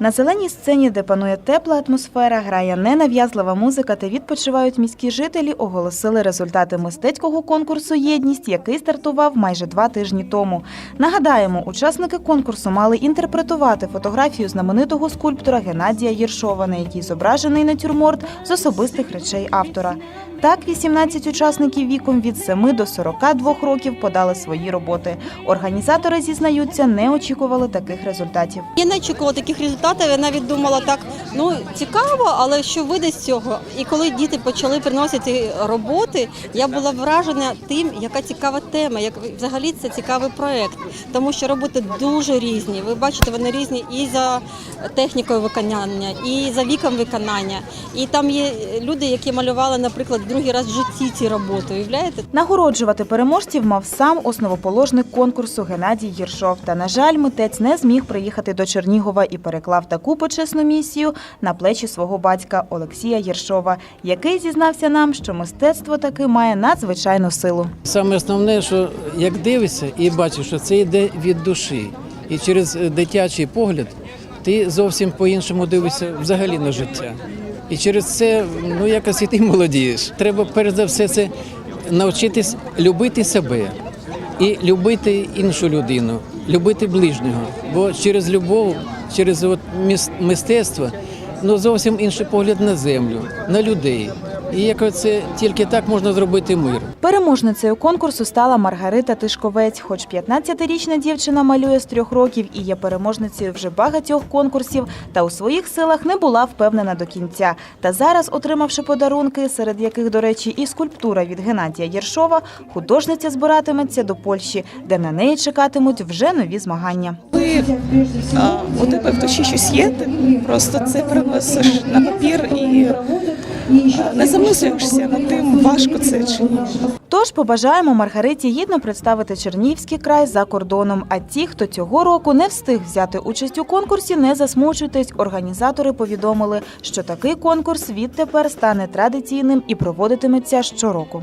На зеленій сцені, де панує тепла атмосфера, грає ненав'язлива музика та відпочивають міські жителі, оголосили результати мистецького конкурсу Єдність, який стартував майже два тижні тому. Нагадаємо, учасники конкурсу мали інтерпретувати фотографію знаменитого скульптора Геннадія Єршова, на якій зображений натюрморт з особистих речей автора. Так, 18 учасників віком від 7 до 42 років подали свої роботи. Організатори зізнаються, не очікували таких результатів. Я не очікувала таких результатів. Я навіть думала так, ну цікаво, але що вийде з цього? І коли діти почали приносити роботи, я була вражена тим, яка цікава тема, як взагалі це цікавий проект, тому що роботи дуже різні. Ви бачите, вони різні і за технікою виконання, і за віком виконання. І там є люди, які малювали, наприклад, другий раз в житті ці роботи. Уявляєте? Нагороджувати переможців мав сам основоположник конкурсу Геннадій Єршов. Та, на жаль, митець не зміг приїхати до Чернігова і переклав таку почесну місію на плечі свого батька Олексія Єршова, який зізнався нам, що мистецтво таки має надзвичайну силу. Саме основне, що як дивишся і бачиш, що це йде від душі, і через е, дитячий погляд ти зовсім по-іншому дивишся взагалі на життя. І через це ну якось і ти молодієш. Треба перш за все це навчитись любити себе і любити іншу людину, любити ближнього. Бо через любов, через от мистецтво ну зовсім інший погляд на землю, на людей. І як це тільки так можна зробити мир. Переможницею конкурсу стала Маргарита Тишковець. Хоч 15-річна дівчина малює з трьох років і є переможницею вже багатьох конкурсів, та у своїх силах не була впевнена до кінця. Та зараз, отримавши подарунки, серед яких, до речі, і скульптура від Геннадія Єршова, художниця збиратиметься до Польщі, де на неї чекатимуть вже нові змагання. Коли а, у тебе в душі щось є, ти просто це приносиш на папір і не замислюєшся над тим, важко це чи ні. Тож побажаємо Маргариті гідно представити Чернівський край за кордоном. А ті, хто цього року не встиг взяти участь у конкурсі, не засмучуйтесь. Організатори повідомили, що такий конкурс відтепер стане традиційним і проводитиметься щороку.